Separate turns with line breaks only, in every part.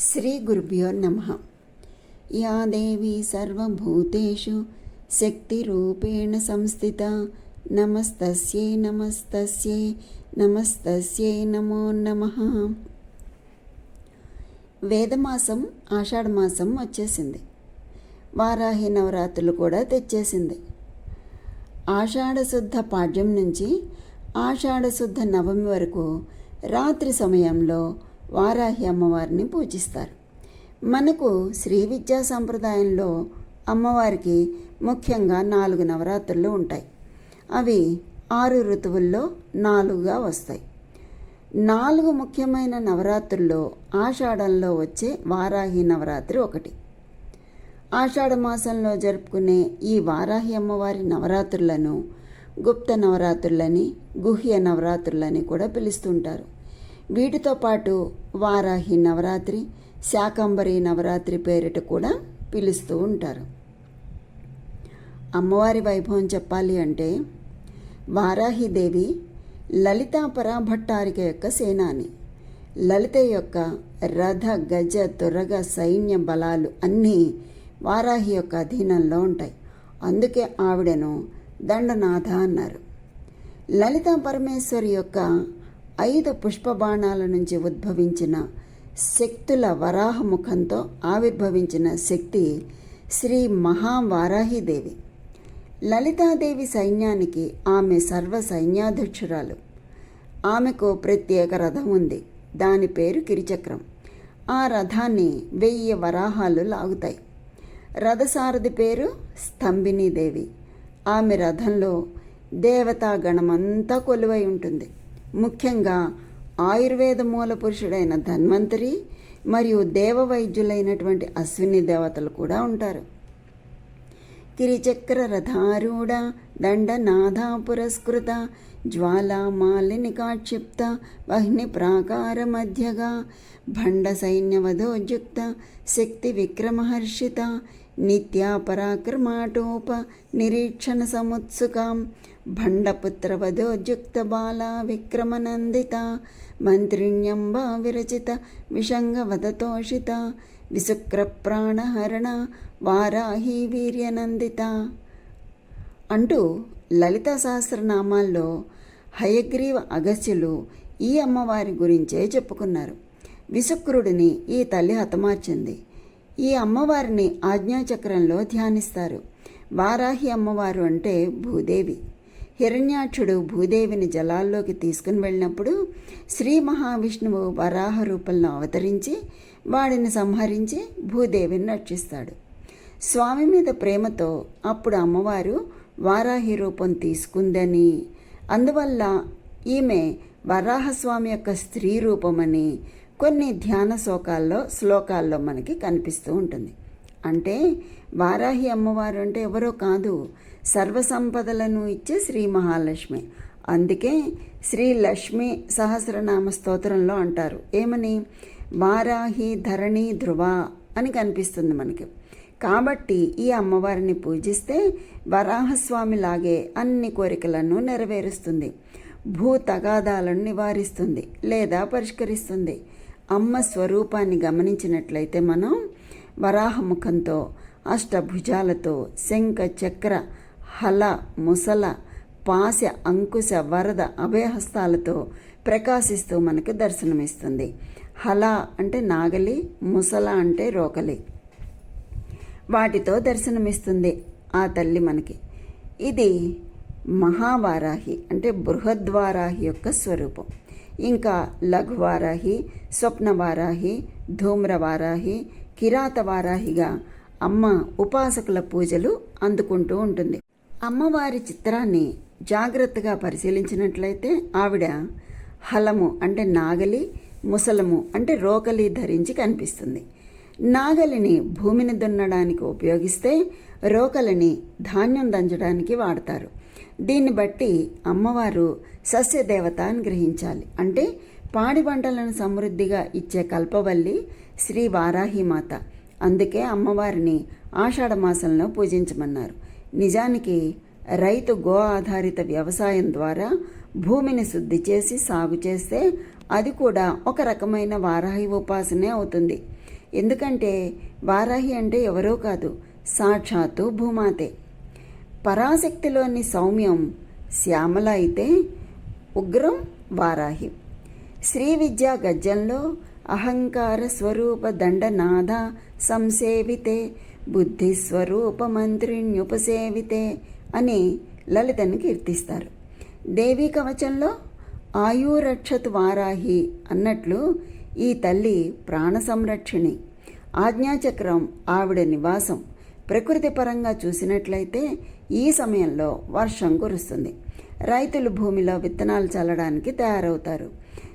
శ్రీ గురుభ్యో నమ. యా దేవి సర్వభూతేషు శక్తిరూపేణ సంస్థిత నమస్తస్యే నమస్తస్యే నమస్తస్యే నమో నమ. వేదమాసం ఆషాఢమాసం వచ్చేసింది. వారాహి నవరాత్రులు కూడా తెచ్చేసింది. ఆషాఢశుద్ధ పాడ్యం నుంచి ఆషాఢశుద్ధ నవమి వరకు రాత్రి సమయంలో వారాహి అమ్మవారిని పూజిస్తారు. మనకు శ్రీ విద్యా సంప్రదాయంలో అమ్మవారికి ముఖ్యంగా నాలుగు నవరాత్రులు ఉంటాయి. అవి ఆరు ఋతువుల్లో నాలుగుగా వస్తాయి. నాలుగు ముఖ్యమైన నవరాత్రుల్లో ఆషాఢంలో వచ్చే వారాహి నవరాత్రి ఒకటి. ఆషాఢ మాసంలో జరుపుకునే ఈ వారాహి అమ్మవారి నవరాత్రులను గుప్త నవరాత్రులని గుహ్య నవరాత్రులని కూడా పిలుస్తుంటారు. వీటితో పాటు వారాహి నవరాత్రి శాకంబరి నవరాత్రి పేరిట కూడా పిలుస్తూ ఉంటారు. అమ్మవారి వైభవం చెప్పాలి అంటే వారాహిదేవి లలితాపర భట్టారిక యొక్క సేనాని. లలిత యొక్క రథ గజ తురగ సైన్య బలాలు అన్నీ వారాహి యొక్క అధీనంలో ఉంటాయి. అందుకే ఆవిడను దండనాథ అన్నారు. లలితా పరమేశ్వరి యొక్క ఐదు పుష్పబాణాల నుంచి ఉద్భవించిన శక్తుల వరాహ ముఖంతో ఆవిర్భవించిన శక్తి శ్రీ మహావారాహిదేవి లలితాదేవి సైన్యానికి ఆమె సర్వ సైన్యాధ్యక్షురాలు. ఆమెకు ప్రత్యేక రథం ఉంది. దాని పేరు కిరిచక్రం ఆ రథాన్ని వెయ్యి వరాహాలు లాగుతాయి. రథసారథి పేరు స్తంభినీదేవి ఆమె రథంలో దేవతాగణమంతా కొలువై ఉంటుంది. ముఖ్యంగా ఆయుర్వేద మూల పురుషుడైన ధన్వంతరి మరియు దేవవైద్యులైనటువంటి అశ్విని దేవతలు కూడా ఉంటారు. కిరిచక్ర రథారూఢ దండనాథ పురస్కృత జ్వాలామాలినికాక్షిప్త వహ్ని ప్రాకార మధ్యగా భండ సైన్యవధోద్యుక్త శక్తి విక్రమహర్షిత నిత్యాపరాక్రమాటోప నిరీక్షణ సముత్సుకాం. భండపుత్రవధోద్యుక్త బాలా విక్రమనందిత మంత్రిణ్యంబా విరచిత విషంగవదతోషిత విశుక్రప్రాణహరణ వారాహి వీర్యనందిత. అంటూ లలితా సహస్రనామాల్లో హయగ్రీవ అగస్త్యులు ఈ అమ్మవారి గురించే చెప్పుకున్నారు. విశుక్రుడిని ఈ తల్లి హతమార్చింది. ఈ అమ్మవారిని ఆజ్ఞాచక్రంలో ధ్యానిస్తారు. వారాహి అమ్మవారు అంటే భూదేవి. హిరణ్యాక్షుడు భూదేవిని జలాల్లోకి తీసుకుని వెళ్ళినప్పుడు శ్రీ మహావిష్ణువు వరాహ రూపంలో అవతరించి వాడిని సంహరించి భూదేవిని రక్షిస్తాడు. స్వామి మీద ప్రేమతో అప్పుడు అమ్మవారు వారాహి రూపం తీసుకుందని అందువల్ల ఈమె వరాహస్వామి యొక్క స్త్రీ రూపమని కొన్ని ధ్యాన శ్లోకాల్లో శ్లోకాల్లో మనకి కనిపిస్తూ ఉంటుంది. అంటే వారాహి అమ్మవారు అంటే ఎవరో కాదు సర్వసంపదలను ఇచ్చే శ్రీ మహాలక్ష్మి. అందుకే శ్రీ లక్ష్మి సహస్రనామ స్తోత్రంలో అంటారు. ఏమని? వారాహి ధరణి ధ్రువ అని కనిపిస్తుంది మనకి. కాబట్టి ఈ అమ్మవారిని పూజిస్తే వరాహస్వామి లాగే అన్ని కోరికలను నెరవేరుస్తుంది. భూ తగాదాలను నివారిస్తుంది లేదా పరిష్కరిస్తుంది. అమ్మ స్వరూపాన్ని గమనించినట్లయితే మనం వరాహముఖంతో అష్టభుజాలతో శంఖ చక్ర హల ముసల పాశ అంకుశ వరద అభయహస్తాలతో ప్రకాశిస్తూ మనకు దర్శనమిస్తుంది. హల అంటే నాగలి ముసల అంటే రోకలి. వాటితో దర్శనమిస్తుంది ఆ తల్లి మనకి. ఇది మహావారాహి అంటే బృహద్వారాహి యొక్క స్వరూపం. ఇంకా లఘువారాహి స్వప్నవారాహి ధూమ్రవారాహి కిరాతవారాహిగా అమ్మ ఉపాసకుల పూజలు అందుకుంటూ ఉంటుంది. అమ్మవారి చిత్రాన్ని జాగ్రత్తగా పరిశీలించినట్లయితే ఆవిడ హలము అంటే నాగలి ముసలము అంటే రోకలి ధరించి కనిపిస్తుంది. నాగలిని భూమిని దున్నడానికి ఉపయోగిస్తే రోకలిని ధాన్యం దంచడానికి వాడతారు. దీన్ని బట్టి అమ్మవారు సస్యదేవత అని గ్రహించాలి. అంటే పాడి పంటలను సమృద్ధిగా ఇచ్చే కల్పవల్లి శ్రీ వారాహిమాత అందుకే అమ్మవారిని ఆషాఢ మాసంలో పూజించమన్నారు. నిజానికి రైతు గో ఆధారిత వ్యవసాయం ద్వారా భూమిని శుద్ధి చేసి సాగు చేస్తే అది కూడా ఒక రకమైన వారాహి ఉపాసనే అవుతుంది. ఎందుకంటే వారాహి అంటే ఎవరో కాదు సాక్షాత్తు భూమాతే. పరాశక్తిలోని సౌమ్యం శ్యామల అయితే ఉగ్రం వారాహి. శ్రీ విద్యా గద్యంలో అహంకార స్వరూప దండనాథ సంసేవితే బుద్ధి స్వరూప మంత్రిణ్యుపసేవితే అని లలితను కీర్తిస్తారు. దేవీ కవచంలో ఆయురక్షత్ వారాహి అన్నట్లు ఈ తల్లి ప్రాణ సంరక్షిణి. ఆజ్ఞాచక్రం ఆవిడ నివాసం. ప్రకృతి పరంగా చూసినట్లయితే ఈ సమయంలో వర్షం కురుస్తుంది. రైతులు భూమిలో విత్తనాలు చల్లడానికి తయారవుతారు.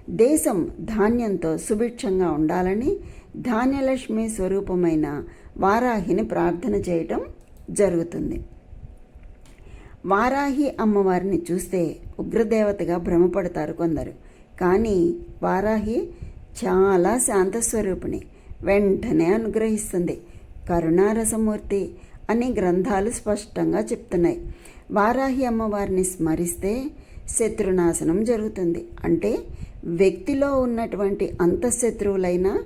దేశం ధాన్యంతో సుభిక్షంగా ఉండాలని ధాన్యలక్ష్మి స్వరూపమైన వారాహిని ప్రార్థన చేయటం జరుగుతుంది. వారాహి అమ్మవారిని చూస్తే ఉగ్రదేవతగా భ్రమపడతారు కొందరు. కానీ వారాహి చాలా శాంతస్వరూపిణి వెంటనే అనుగ్రహిస్తుంది. కరుణారసమూర్తి అని గ్రంథాలు స్పష్టంగా చెప్తున్నాయి. వారాహి అమ్మవారిని స్మరిస్తే శత్రునాశనం జరుగుతుంది. అంటే వ్యక్తిలో ఉన్నటువంటి అంతఃశత్రువులైన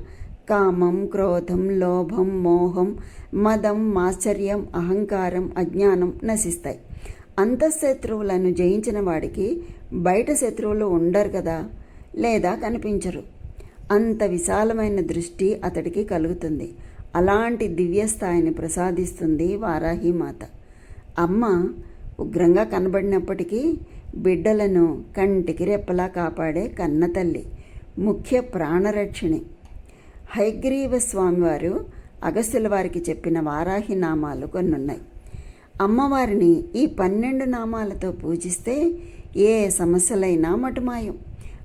కామం క్రోధం లోభం మోహం మదం మాశ్చర్యం అహంకారం అజ్ఞానం నశిస్తాయి. అంతఃశత్రువులను జయించిన వాడికి బయట శత్రువులు ఉండరు కదా లేదా కనిపించరు. అంత విశాలమైన దృష్టి అతడికి కలుగుతుంది. అలాంటి దివ్యస్థాయిని ప్రసాదిస్తుంది వారాహి మాత అమ్మ ఉగ్రంగా కనబడినప్పటికీ బిడ్డలను కంటికి రెప్పలా కాపాడే కన్నతల్లి ముఖ్య ప్రాణరక్షిణి. హైగ్రీవ స్వామివారు అగస్త్యుల వారికి చెప్పిన వారాహి నామాలు కొన్ని ఉన్నాయి అమ్మవారిని ఈ పన్నెండు నామాలతో పూజిస్తే ఏ సమస్యలైనా మటుమాయం.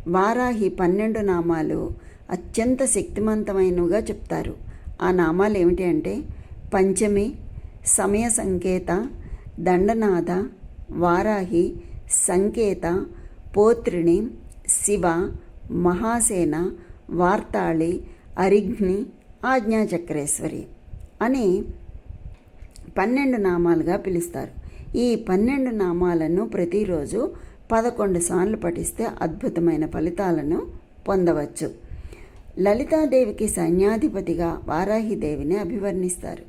వారాహి పన్నెండు నామాలు అత్యంత శక్తివంతమైనవిగా చెప్తారు. ఆ నామాలు ఏమిటి అంటే పంచమి సమయ సంకేత దండనాథ వారాహి సంకేత పోత్రిణి శివ మహాసేన వార్తాళి అరిఘ్ని ఆజ్ఞాచక్రేశ్వరి అని పన్నెండు నామాలుగా పిలుస్తారు. ఈ పన్నెండు నామాలను ప్రతిరోజు పదకొండు సార్లు పఠిస్తే అద్భుతమైన ఫలితాలను పొందవచ్చు. లలితాదేవికి సైన్యాధిపతిగా వారాహిదేవిని అభివర్ణిస్తారు.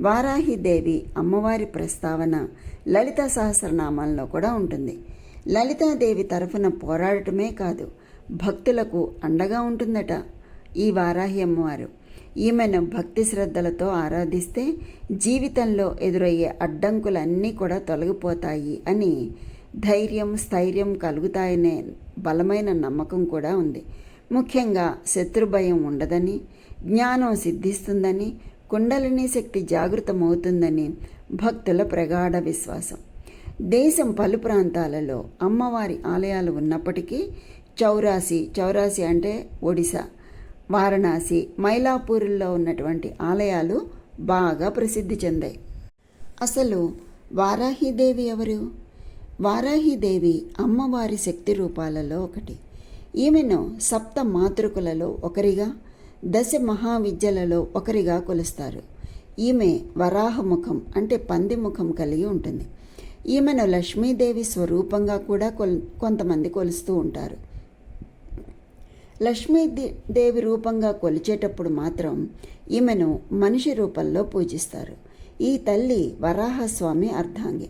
వారాహిదేవి అమ్మవారి ప్రస్తావన లలిత సహస్రనామాల్లో కూడా ఉంటుంది. లలితాదేవి తరఫున పోరాడటమే కాదు భక్తులకు అండగా ఉంటుందట ఈ వారాహి అమ్మవారు. ఈమెను భక్తి శ్రద్ధలతో ఆరాధిస్తే జీవితంలో ఎదురయ్యే అడ్డంకులన్నీ కూడా తొలగిపోతాయి అని ధైర్యం స్థైర్యం కలుగుతాయనే బలమైన నమ్మకం కూడా ఉంది. ముఖ్యంగా శత్రుభయం ఉండదని జ్ఞానం సిద్ధిస్తుందని కుండలిని శక్తి జాగృతమవుతుందని భక్తుల ప్రగాఢ విశ్వాసం. దేశం పలు ప్రాంతాలలో అమ్మవారి ఆలయాలు ఉన్నప్పటికీ చౌరాసి చౌరాసి అంటే ఒడిశా వారణాసి మైలాపూర్లో ఉన్నటువంటి ఆలయాలు బాగా ప్రసిద్ధి చెందాయి. అసలు వారాహీదేవి ఎవరు? వారాహీదేవి అమ్మవారి శక్తి రూపాలలో ఒకటి. ఈమెను సప్త మాతృకులలో ఒకరిగా దశ మహావిద్యలలో ఒకరిగా కొలుస్తారు. ఈమె వరాహముఖం అంటే పంది ముఖం కలిగి ఉంటుంది. ఈమెను లక్ష్మీదేవి స్వరూపంగా కూడా కొల్ కొంతమంది కొలుస్తూ ఉంటారు. లక్ష్మీదేవి రూపంగా కొలిచేటప్పుడు మాత్రం ఈమెను మనిషి రూపంలో పూజిస్తారు. ఈ తల్లి వరాహస్వామి అర్ధాంగి.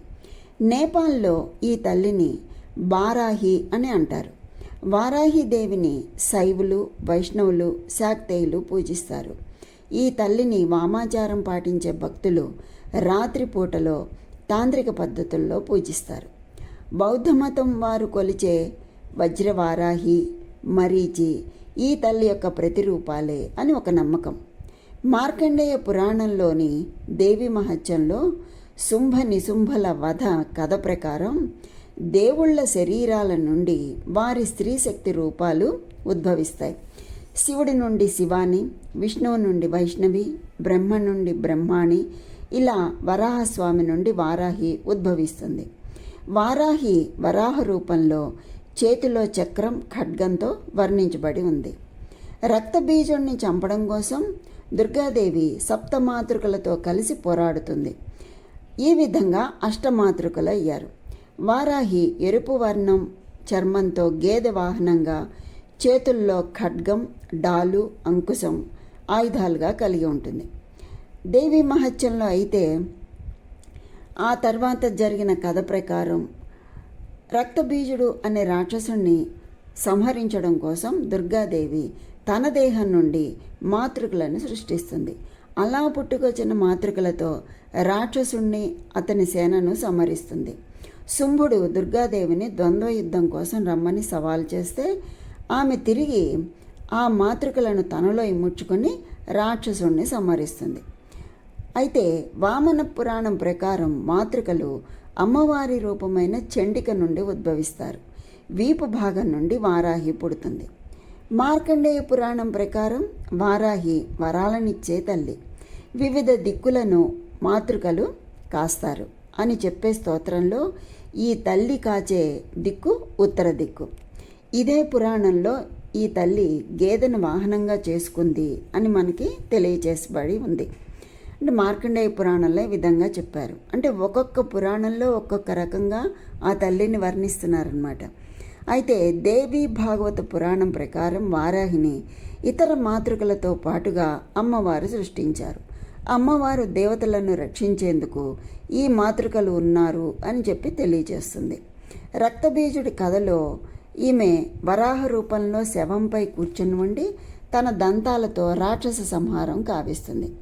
నేపాల్లో ఈ తల్లిని బారాహి అని అంటారు. వారాహి దేవిని శైవులు వైష్ణవులు శాక్తేయులు పూజిస్తారు. ఈ తల్లిని వామాచారం పాటించే భక్తులు రాత్రిపూటలో తాంత్రిక పద్ధతుల్లో పూజిస్తారు. బౌద్ధ మతం వారు కొలిచే వజ్రవారాహి మరీచి ఈ తల్లి యొక్క ప్రతిరూపాలే అని ఒక నమ్మకం. మార్కండేయ పురాణంలోని దేవి మహత్యంలో శుంభ నిశుంభల వధ కథ ప్రకారం దేవుళ్ళ శరీరాల నుండి వారి స్త్రీ శక్తి రూపాలు ఉద్భవిస్తాయి. శివుడి నుండి శివాని విష్ణువు నుండి వైష్ణవి బ్రహ్మ నుండి బ్రహ్మాణి ఇలా వరాహస్వామి నుండి వారాహి ఉద్భవిస్తుంది. వారాహి వరాహ రూపంలో చేతిలో చక్రం ఖడ్గంతో వర్ణించబడి ఉంది. రక్తబీజుణ్ణి చంపడం కోసం దుర్గాదేవి సప్తమాతృకలతో కలిసి పోరాడుతుంది. ఈ విధంగా అష్టమాతృకలు అయ్యారు వారాహి ఎరుపు వర్ణం చర్మంతో గేదె వాహనంగా చేతుల్లో ఖడ్గం డాలు అంకుశం ఆయుధాలుగా కలిగి ఉంటుంది. దేవి మహత్యంలో అయితే ఆ తర్వాత జరిగిన కథ ప్రకారం రక్తబీజుడు అనే రాక్షసుణ్ణి సంహరించడం కోసం దుర్గాదేవి తన దేహం నుండి మాతృకలను సృష్టిస్తుంది. అలా పుట్టుకొచ్చిన మాతృకలతో రాక్షసుణ్ణి అతని సేనను సంహరిస్తుంది. శుంభుడు దుర్గాదేవిని ద్వంద్వ యుద్ధం కోసం రమ్మని సవాల్ చేస్తే ఆమె తిరిగి ఆ మాతృకలను తనలో ఇముడ్చుకొని రాక్షసుణ్ణి సంహరిస్తుంది. అయితే వామన పురాణం ప్రకారం మాతృకలు అమ్మవారి రూపమైన చండిక నుండి ఉద్భవిస్తారు. వీపు భాగం నుండి వారాహి పుడుతుంది. మార్కండేయ పురాణం ప్రకారం వారాహి వరాలనిచ్చే తల్లి. వివిధ దిక్కులను మాతృకలు కాస్తారు అని చెప్పే స్తోత్రంలో ఈ తల్లి కాచే దిక్కు ఉత్తర దిక్కు. ఇదే పురాణంలో ఈ తల్లి గేదెను వాహనంగా చేసుకుంది అని మనకి తెలియచేసబడి ఉంది. అంటే మార్కండేయ పురాణంలో ఈ విధంగా చెప్పారు. అంటే ఒక్కొక్క పురాణంలో ఒక్కొక్క రకంగా ఆ తల్లిని వర్ణిస్తున్నారనమాట అయితే దేవి భాగవత పురాణం ప్రకారం వారాహిని ఇతర మాతృకలతో పాటుగా అమ్మవారు సృష్టించారు. అమ్మవారు దేవతలను రక్షించేందుకు ఈ మాతృకలు ఉన్నారు అని చెప్పి తెలియజేస్తుంది. రక్తబీజుడి కథలో ఈమె వరాహ రూపంలో శవంపై కూర్చుని ఉండి తన దంతాలతో రాక్షస సంహారం కావిస్తుంది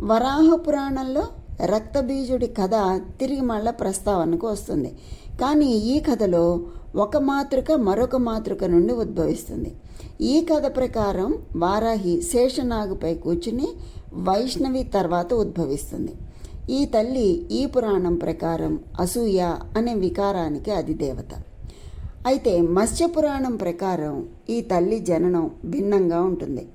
వరాహ పురాణంలో రక్తబీజుడి కథ తిరిగి మళ్ళా ప్రస్తావనకు వస్తుంది. కానీ ఈ కథలో ఒక మాతృక మరొక మాతృక నుండి ఉద్భవిస్తుంది. ఈ కథ ప్రకారం వారాహి శేషనాగుపై కూర్చుని వైష్ణవి తర్వాత ఉద్భవిస్తుంది. ఈ తల్లి ఈ పురాణం ప్రకారం అసూయ అనే వికారానికి అధిదేవత. అయితే మత్స్య పురాణం ప్రకారం ఈ తల్లి జననం భిన్నంగా ఉంటుంది.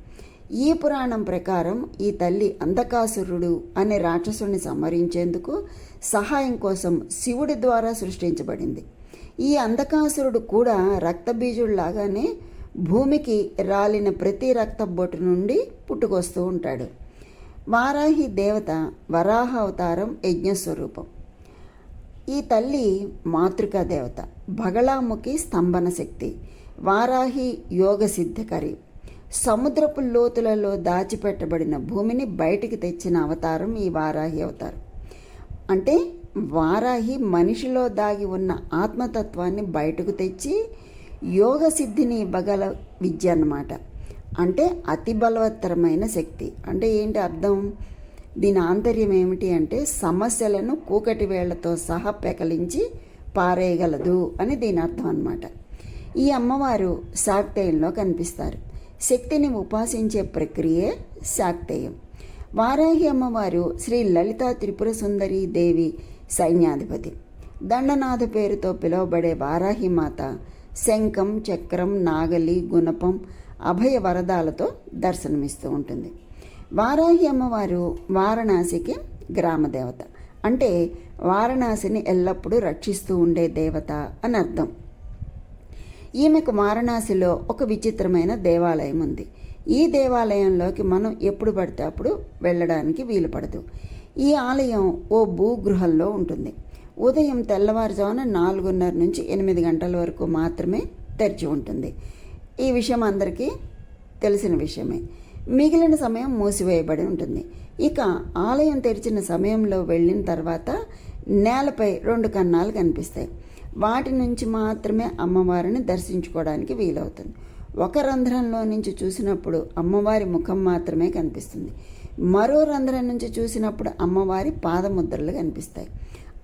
ఈ పురాణం ప్రకారం ఈ తల్లి అంధకాసురుడు అనే రాక్షసుని సంహరించేందుకు సహాయం కోసం శివుడి ద్వారా సృష్టించబడింది. ఈ అంధకాసురుడు కూడా రక్తబీజుడిలాగానే భూమికి రాలిన ప్రతి రక్తబొట్టు నుండి పుట్టుకొస్తూ ఉంటాడు. వారాహి దేవత వరాహ అవతారం యజ్ఞస్వరూపం. ఈ తల్లి మాతృకా దేవత బగళాముఖి స్తంభన శక్తి వారాహి యోగ సిద్ధకరి. సముద్రపు లోతులలో దాచిపెట్టబడిన భూమిని బయటికి తెచ్చిన అవతారం ఈ వారాహి అవతారం. అంటే వారాహి మనిషిలో దాగి ఉన్న ఆత్మతత్వాన్ని బయటకు తెచ్చి యోగ సిద్ధిని ఇవ్వగల విద్య అన్నమాట. అంటే అతి బలవత్తరమైన శక్తి. అంటే ఏంటి అర్థం? దీని ఆంతర్యం ఏమిటి అంటే సమస్యలను కూకటి వేళ్ళతో సహా పెకలించి పారేయగలదు అని దీని అర్థం అన్నమాట. ఈ అమ్మవారు శాక్తేయంలో కనిపిస్తారు. శక్తిని ఉపాసించే ప్రక్రియే శాక్తేయం. వారాహి అమ్మవారు శ్రీ లలిత త్రిపుర సుందరి దేవి సైన్యాధిపతి. దండనాథ పేరుతో పిలువబడే వారాహి మాత శంఖం చక్రం నాగలి గుణపం అభయ వరదాలతో దర్శనమిస్తూ ఉంటుంది. వారాహి అమ్మవారు వారణాసికి గ్రామదేవత అంటే వారణాసిని ఎల్లప్పుడూ రక్షిస్తూ ఉండే దేవత అని అర్థం. ఈమెకు వారణాసిలో ఒక విచిత్రమైన దేవాలయం ఉంది. ఈ దేవాలయంలోకి మనం ఎప్పుడు పడితే అప్పుడు వెళ్ళడానికి వీలు పడదు. ఈ ఆలయం ఓ భూగృహంలో ఉంటుంది. ఉదయం తెల్లవారుజామున నాలుగున్నర నుంచి ఎనిమిది గంటల వరకు మాత్రమే తెరిచి ఉంటుంది. ఈ విషయం అందరికీ తెలిసిన విషయమే. మిగిలిన సమయం మూసివేయబడి ఉంటుంది. ఇక ఆలయం తెరిచిన సమయంలో వెళ్ళిన తర్వాత నేలపై రెండు కన్నాలు కనిపిస్తాయి. వాటి నుంచి మాత్రమే అమ్మవారిని దర్శించుకోవడానికి వీలవుతుంది. ఒక రంధ్రంలో నుంచి చూసినప్పుడు అమ్మవారి ముఖం మాత్రమే కనిపిస్తుంది. మరో రంధ్రం నుంచి చూసినప్పుడు అమ్మవారి పాదముద్రలు కనిపిస్తాయి.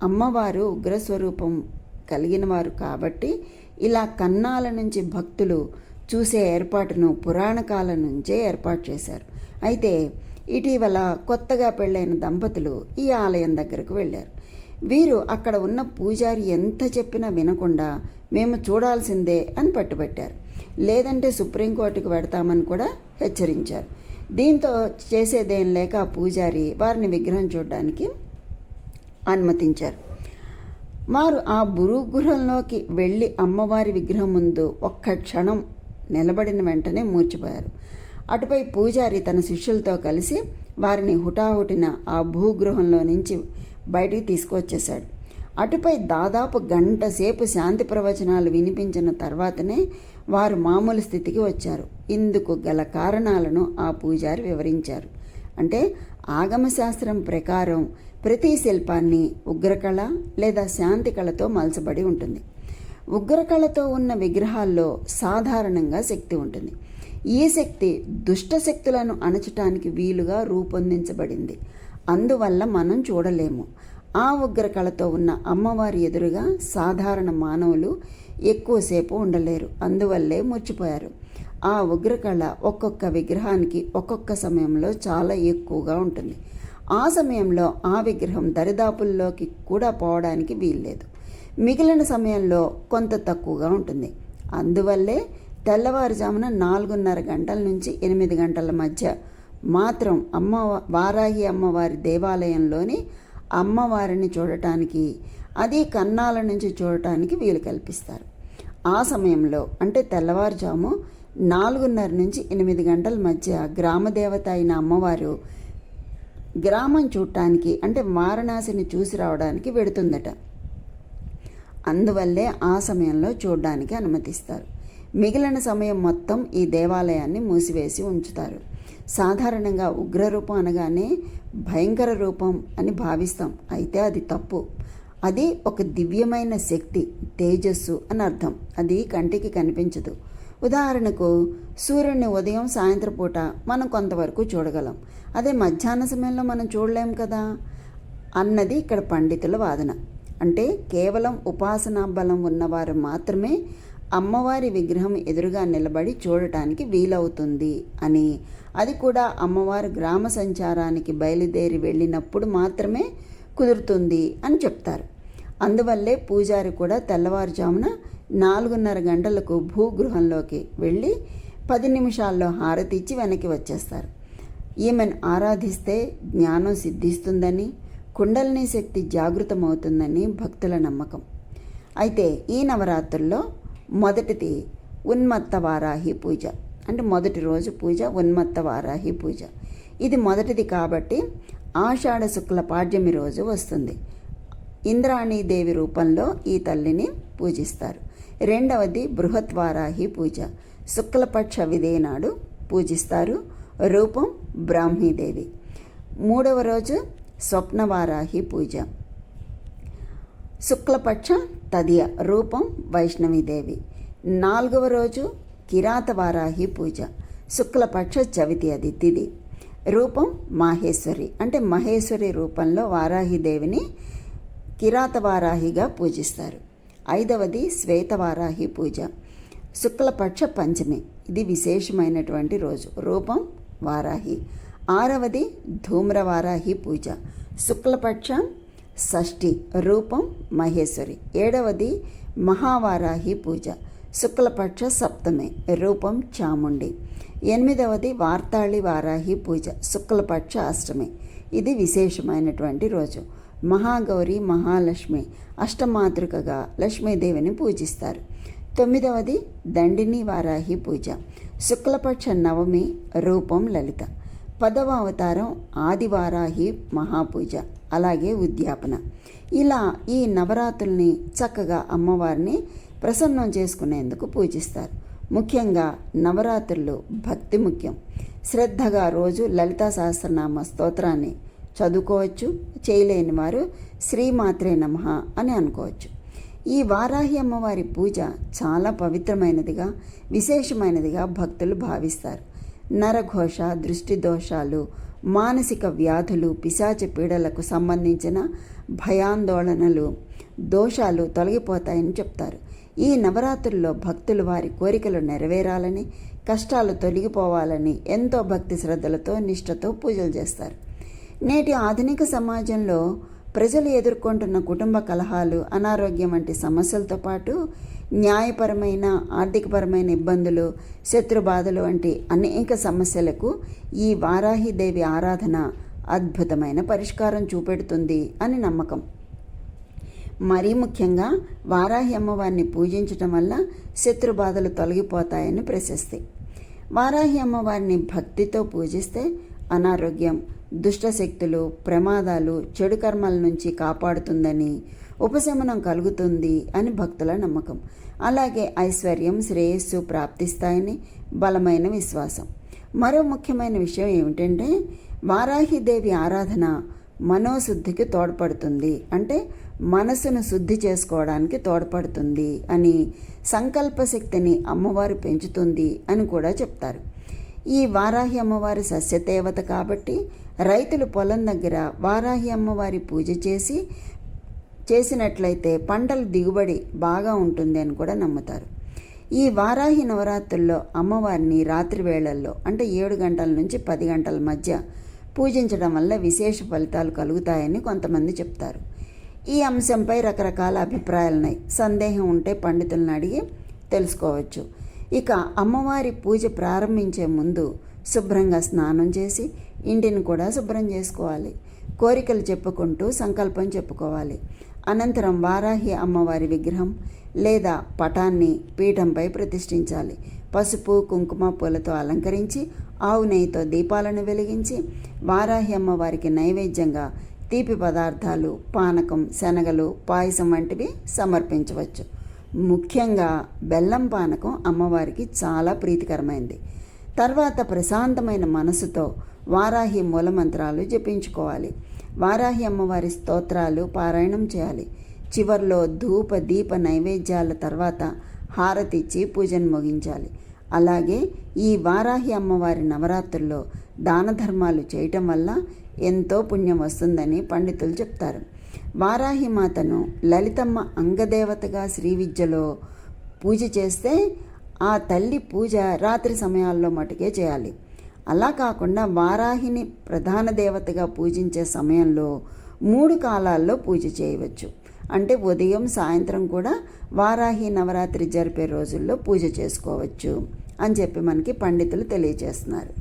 అమ్మవారు ఉగ్రస్వరూపం కలిగిన వారు కాబట్టి ఇలా కన్నాల నుంచి భక్తులు చూసే ఏర్పాటును పురాణ కాలం నుంచే ఏర్పాటు చేశారు. అయితే ఇటీవల కొత్తగా పెళ్ళైన దంపతులు ఈ ఆలయం దగ్గరకు వెళ్ళారు. వీరు అక్కడ ఉన్న పూజారి ఎంత చెప్పినా వినకుండా మేము చూడాల్సిందే అని పట్టుబట్టారు. లేదంటే సుప్రీంకోర్టుకు పెడతామని కూడా హెచ్చరించారు. దీంతో చేసేదేం లేక పూజారి వారిని విగ్రహం చూడడానికి అనుమతించారు. వారు ఆ గురుగృహంలోకి వెళ్ళి అమ్మవారి విగ్రహం ముందు ఒక్క క్షణం నిలబడిన వెంటనే మూర్చిపోయారు. అటుపై పూజారి తన శిష్యులతో కలిసి వారిని హుటాహుటిన ఆ భూగృహంలో నుంచి బయటికి తీసుకొచ్చేశాడు అటుపై దాదాపు గంట సేపు శాంతి ప్రవచనాలు వినిపించిన తర్వాతనే వారు మామూలు స్థితికి వచ్చారు. ఇందుకు గల కారణాలను ఆ పూజారి వివరించారు. అంటే ఆగమశాస్త్రం ప్రకారం ప్రతి శిల్పాన్ని ఉగ్రకళ లేదా శాంతి కళతో మలచబడి ఉంటుంది. ఉగ్రకళతో ఉన్న విగ్రహాల్లో సాధారణంగా శక్తి ఉంటుంది. ఈ శక్తి దుష్ట శక్తులను అణచటానికి వీలుగా రూపొందించబడింది. అందువల్ల మనం చూడలేము. ఆ ఉగ్రకళతో ఉన్న అమ్మవారి ఎదురుగా సాధారణ మానవులు ఎక్కువసేపు ఉండలేరు. అందువల్లే ముచ్చిపోయారు ఆ ఉగ్రకళ ఒక్కొక్క విగ్రహానికి ఒక్కొక్క సమయంలో చాలా ఎక్కువగా ఉంటుంది. ఆ సమయంలో ఆ విగ్రహం దరిదాపుల్లోకి కూడా పోవడానికి వీల్లేదు. మిగిలిన సమయంలో కొంత తక్కువగా ఉంటుంది. అందువల్లే తెల్లవారుజామున నాలుగున్నర గంటల నుంచి ఎనిమిది గంటల మధ్య మాత్రం అమ్మ వారాహి అమ్మవారి దేవాలయంలోని అమ్మవారిని చూడటానికి అది కన్నాల నుంచి చూడటానికి వీలు కల్పిస్తారు. ఆ సమయంలో అంటే తెల్లవారుజాము నాలుగున్నర నుంచి ఎనిమిది గంటల మధ్య గ్రామదేవత అయిన అమ్మవారు గ్రామం చూడటానికి అంటే వారణాసిని చూసి రావడానికి వెడుతుందట. అందువల్లే ఆ సమయంలో చూడడానికి అనుమతిస్తారు. మిగిలిన సమయం మొత్తం ఈ దేవాలయాన్ని మూసివేసి ఉంచుతారు. సాధారణంగా ఉగ్రరూపం అనగానే భయంకర రూపం అని భావిస్తాం. అయితే అది తప్పు. అది ఒక దివ్యమైన శక్తి తేజస్సు అని అర్థం. అది కంటికి కనిపించదు. ఉదాహరణకు సూర్యుడిని ఉదయం సాయంత్రం పూట మనం కొంతవరకు చూడగలం. అదే మధ్యాహ్న సమయంలో మనం చూడలేం కదా? అన్నది ఇక్కడ పండితుల వాదన. అంటే కేవలం ఉపాసనా బలం ఉన్నవారు మాత్రమే అమ్మవారి విగ్రహం ఎదురుగా నిలబడి చూడటానికి వీలవుతుంది అని. అది కూడా అమ్మవారు గ్రామ సంచారానికి బయలుదేరి వెళ్ళినప్పుడు మాత్రమే కుదురుతుంది అని చెప్తారు. అందువల్లే పూజారి కూడా తెల్లవారుజామున నాలుగున్నర గంటలకు భూగృహంలోకి వెళ్ళి పది నిమిషాల్లో హారతి ఇచ్చి వెనక్కి వచ్చేస్తారు. ఈమెను ఆరాధిస్తే జ్ఞానం సిద్ధిస్తుందని కుండలిని శక్తి జాగృతమవుతుందని భక్తుల నమ్మకం. అయితే ఈ నవరాత్రుల్లో మొదటిది ఉన్మత్త వారాహి పూజ. అంటే మొదటి రోజు పూజ ఉన్మత్త వారాహి పూజ. ఇది మొదటిది కాబట్టి ఆషాఢ శుక్ల పాడ్యమి రోజు వస్తుంది. ఇంద్రాణీదేవి రూపంలో ఈ తల్లిని పూజిస్తారు. రెండవది బృహత్వారాహి పూజ. శుక్లపక్ష విదేనాడు పూజిస్తారు రూపం బ్రాహ్మీదేవి. మూడవ రోజు స్వప్నవారాహి పూజ. శుక్లపక్ష తదియ రూపం వైష్ణవీదేవి. నాలుగవ రోజు కిరాతవారాహి పూజ. శుక్లపక్ష చవితి అది తిది. రూపం మాహేశ్వరి. అంటే మహేశ్వరి రూపంలో వారాహిదేవిని కిరాతవారాహిగా పూజిస్తారు. ఐదవది శ్వేతవారాహి పూజ. శుక్లపక్ష పంచమి. ఇది విశేషమైనటువంటి రోజు. రూపం వారాహి. ఆరవది ధూమ్రవారాహి పూజ. శుక్లపక్ష షష్ఠి రూపం మహేశ్వరి. ఏడవది మహావారాహి పూజ. శుక్లపక్ష సప్తమి రూపం చాముండి. ఎనిమిదవది వార్తాళి వారాహి పూజ. శుక్లపక్ష అష్టమి. ఇది విశేషమైనటువంటి రోజు. మహాగౌరి మహాలక్ష్మి అష్టమాతృకగా లక్ష్మీదేవిని పూజిస్తారు. తొమ్మిదవది దండిని వారాహి పూజ. శుక్లపక్ష నవమి రూపం లలిత. పదవ అవతారం ఆదివారాహి మహాపూజ అలాగే ఉద్యాపన. ఇలా ఈ నవరాత్రుల్ని చక్కగా అమ్మవారిని ప్రసన్నం చేసుకునేందుకు పూజిస్తారు. ముఖ్యంగా నవరాత్రులు భక్తి ముఖ్యం. శ్రద్ధగా రోజు లలితా సహస్రనామ స్తోత్రాన్ని చదువుకోవచ్చు చేయలేని వారు శ్రీమాత్రే నమ అని అనుకోవచ్చు. ఈ వారాహి అమ్మవారి పూజ చాలా పవిత్రమైనదిగా విశేషమైనదిగా భక్తులు భావిస్తారు. నరఘోష దృష్టి దోషాలు మానసిక వ్యాధులు పిశాచ పీడలకు సంబంధించిన భయాందోళనలు దోషాలు తొలగిపోతాయని చెప్తారు. ఈ నవరాత్రుల్లో భక్తులు వారి కోరికలు నెరవేరాలని కష్టాలు తొలగిపోవాలని ఎంతో భక్తి శ్రద్ధలతో నిష్ఠతో పూజలు చేస్తారు. నేటి ఆధునిక సమాజంలో ప్రజలు ఎదుర్కొంటున్న కుటుంబ కలహాలు అనారోగ్యం వంటి సమస్యలతో పాటు న్యాయపరమైన ఆర్థికపరమైన ఇబ్బందులు శత్రు బాధలు వంటి అనేక సమస్యలకు ఈ వారాహిదేవి ఆరాధన అద్భుతమైన పరిష్కారం చూపెడుతుంది అని నమ్మకం. మరీ ముఖ్యంగా వారాహి అమ్మవారిని పూజించటం వల్ల శత్రు బాధలు తొలగిపోతాయని ప్రశస్తి. వారాహి అమ్మవారిని భక్తితో పూజిస్తే అనారోగ్యం దుష్టశక్తులు ప్రమాదాలు చెడు కర్మల నుంచి కాపాడుతుందని ఉపశమనం కలుగుతుంది అని భక్తుల నమ్మకం. అలాగే ఐశ్వర్యం శ్రేయస్సు ప్రాప్తిస్తాయని బలమైన విశ్వాసం. మరో ముఖ్యమైన విషయం ఏమిటంటే వారాహిదేవి ఆరాధన మనోశుద్ధికి తోడ్పడుతుంది. అంటే మనసును శుద్ధి చేసుకోవడానికి తోడ్పడుతుంది అని సంకల్ప శక్తిని అమ్మవారు పెంచుతుంది అని కూడా చెప్తారు. ఈ వారాహి అమ్మవారి సస్యదేవత కాబట్టి రైతులు పొలం దగ్గర వారాహి అమ్మవారి పూజ చేసి చేసినట్లయితే పంటల దిగుబడి బాగా ఉంటుంది అని కూడా నమ్ముతారు. ఈ వారాహి నవరాత్రుల్లో అమ్మవారిని రాత్రి వేళల్లో అంటే ఏడు గంటల నుంచి పది గంటల మధ్య పూజించడం వల్ల విశేష ఫలితాలు కలుగుతాయని కొంతమంది చెప్తారు. ఈ అంశంపై రకరకాల అభిప్రాయాలున్నాయి. సందేహం ఉంటే పండితులను అడిగి తెలుసుకోవచ్చు. ఇక అమ్మవారి పూజ ప్రారంభించే ముందు శుభ్రంగా స్నానం చేసి ఇంటిని కూడా శుభ్రం చేసుకోవాలి. కోరికలు చెప్పుకుంటూ సంకల్పం చెప్పుకోవాలి. అనంతరం వారాహి అమ్మవారి విగ్రహం లేదా పటాన్ని పీఠంపై ప్రతిష్ఠించాలి. పసుపు కుంకుమ పూలతో అలంకరించి ఆవు నెయ్యితో దీపాలను వెలిగించి వారాహి అమ్మవారికి నైవేద్యంగా తీపి పదార్థాలు పానకం శనగలు పాయసం వంటివి సమర్పించవచ్చు. ముఖ్యంగా బెల్లం పానకం అమ్మవారికి చాలా ప్రీతికరమైంది. తర్వాత ప్రశాంతమైన మనసుతో వారాహి మూలమంత్రాలు జపించుకోవాలి. వారాహి అమ్మవారి స్తోత్రాలు పారాయణం చేయాలి. చివర్లో ధూప దీప నైవేద్యాల తర్వాత హారతిచ్చి పూజను ముగించాలి. అలాగే ఈ వారాహి అమ్మవారి నవరాత్రుల్లో దాన ధర్మాలు చేయటం వల్ల ఎంతో పుణ్యం వస్తుందని పండితులు చెప్తారు. వారాహి మాతను లలితమ్మ అంగదేవతగా శ్రీ విద్యలో పూజ చేస్తే ఆ తల్లి పూజ రాత్రి సమయాల్లో మటుకే చేయాలి. అలా కాకుండా వారాహిని ప్రధాన దేవతగా పూజించే సమయంలో మూడు కాలాల్లో పూజ చేయవచ్చు. అంటే ఉదయం సాయంత్రం కూడా వారాహి నవరాత్రి జరిపే రోజుల్లో పూజ చేసుకోవచ్చు అని చెప్పి మనకి పండితులు తెలియజేస్తున్నారు.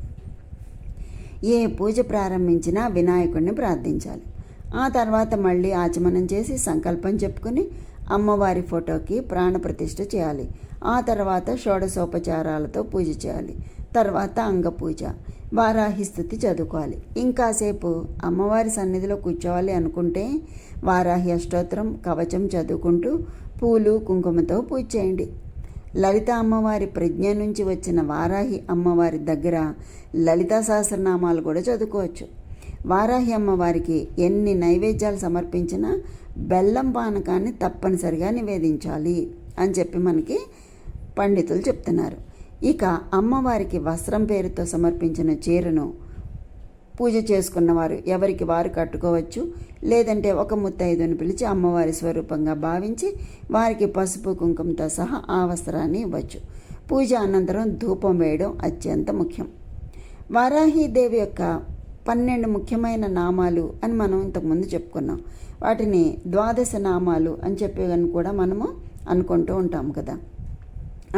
ఏ పూజ ప్రారంభించినా వినాయకుడిని ప్రార్థించాలి. ఆ తర్వాత మళ్ళీ ఆచమనం చేసి సంకల్పం చెప్పుకొని అమ్మవారి ఫోటోకి ప్రాణప్రతిష్ఠ చేయాలి. ఆ తర్వాత షోడశోపచారాలతో పూజ చేయాలి. తర్వాత అంగపూజ వారాహి స్థుతి చదువుకోవాలి. ఇంకాసేపు అమ్మవారి సన్నిధిలో కూర్చోవాలి అనుకుంటే వారాహి అష్టోత్తరం కవచం చదువుకుంటూ పూలు కుంకుమతో పూజ చేయండి. లలిత అమ్మవారి ప్రజ్ఞ నుంచి వచ్చిన వారాహి అమ్మవారి దగ్గర లలితా సహస్రనామాలు కూడా చదువుకోవచ్చు. వారాహి అమ్మవారికి ఎన్ని నైవేద్యాలు సమర్పించినా బెల్లం పానకాన్ని తప్పనిసరిగా నివేదించాలి అని చెప్పి మనకి పండితులు చెప్తున్నారు. ఇక అమ్మవారికి వస్త్రం పేరుతో సమర్పించిన చీరను పూజ చేసుకున్నవారు ఎవరికి వారు కట్టుకోవచ్చు లేదంటే ఒక ముత్తైదును పిలిచి అమ్మవారి స్వరూపంగా భావించి వారికి పసుపు కుంకుమతో సహా ఆ వస్త్రాన్ని ఇవ్వచ్చు. పూజ అనంతరం ధూపం వేయడం అత్యంత ముఖ్యం. వారాహీదేవి యొక్క పన్నెండు ముఖ్యమైన నామాలు అని మనం ఇంతకుముందు చెప్పుకున్నాం. వాటిని ద్వాదశ నామాలు అని చెప్పి కూడా మనము అనుకుంటూ ఉంటాము కదా.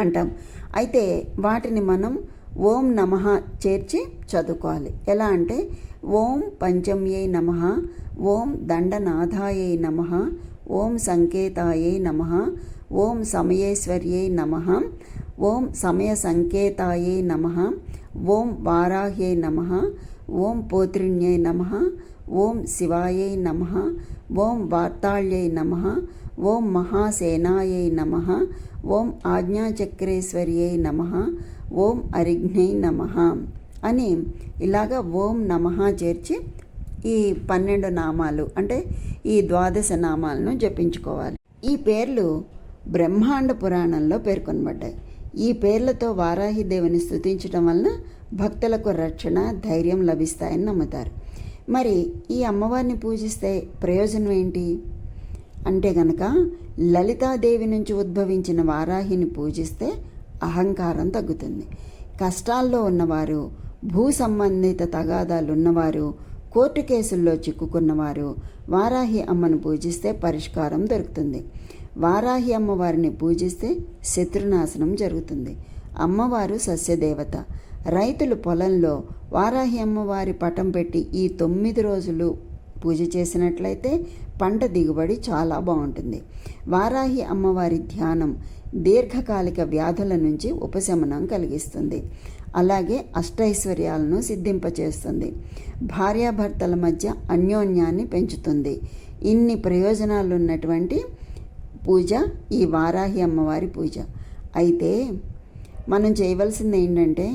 అంటాం. అయితే వాటిని మనం ఓం నమ చేర్చి చదువుకోవాలి. ఎలా అంటే ఓం పంచమ్యై నమ ఓం దండనాథాయై నమ ఓం సంకేతాయై నమ ఓం సమయేశ్వర్యై నమ ఓం సమయ సంకేతాయై నమ ఓం వారాహ్యై నమ ఓం పోత్రిణ్యై నమ ఓం శివాయై నమ ఓం వార్తాళ్యై నమ ఓం మహాసేనాయై నమ ఓం ఆజ్ఞాచక్రేశ్వర్యై నమ ఓం అరిఘ్నై నమ అని ఇలాగ ఓం నమ చేర్చి ఈ పన్నెండు నామాలు అంటే ఈ ద్వాదశ నామాలను జపించుకోవాలి. ఈ పేర్లు బ్రహ్మాండ పురాణంలో పేర్కొనబడ్డాయి. ఈ పేర్లతో వారాహి దేవుని స్థుతించడం వలన భక్తులకు రక్షణ ధైర్యం లభిస్తాయని నమ్ముతారు. మరి ఈ అమ్మవారిని పూజిస్తే ప్రయోజనం ఏంటి? అంటే గనక లలితాదేవి నుంచి ఉద్భవించిన వారాహిని పూజిస్తే అహంకారం తగ్గుతుంది. కష్టాల్లో ఉన్నవారు భూ సంబంధిత తగాదాలు ఉన్నవారు కోర్టు కేసుల్లో చిక్కుకున్నవారు వారాహి అమ్మను పూజిస్తే పరిష్కారం దొరుకుతుంది. వారాహి అమ్మవారిని పూజిస్తే శత్రునాశనం జరుగుతుంది. అమ్మవారు సస్యదేవత. రైతులు పొలంలో వారాహి అమ్మవారి పటం పెట్టి ఈ తొమ్మిది రోజులు పూజ చేసినట్లయితే పంట దిగుబడి చాలా బాగుంటుంది. వారాహి అమ్మవారి ధ్యానం దీర్ఘకాలిక వ్యాధుల నుంచి ఉపశమనం కలిగిస్తుంది. అలాగే అష్టైశ్వర్యాలను సిద్ధింపచేస్తుంది. భార్యాభర్తల మధ్య అన్యోన్యాన్ని పెంచుతుంది. ఇన్ని ప్రయోజనాలు ఉన్నటువంటి పూజ ఈ వారాహి అమ్మవారి పూజ. అయితే మనం చేయవలసింది ఏంటంటే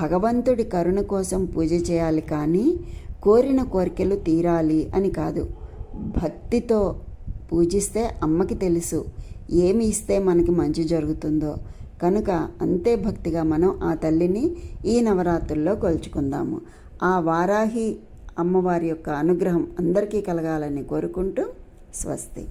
భగవంతుడి కరుణ కోసం పూజ చేయాలి కానీ కోరిన కోరికలు తీరాలి అని కాదు. భక్తితో పూజిస్తే అమ్మకి తెలుసు ఏమి ఇస్తే మనకి మంచి జరుగుతుందో. కనుక అంతే భక్తిగా మనం ఆ తల్లిని ఈ నవరాత్రుల్లో కొలుచుకుందాము. ఆ వారాహి అమ్మవారి యొక్క అనుగ్రహం అందరికీ కలగాలని కోరుకుంటూ స్వస్తి.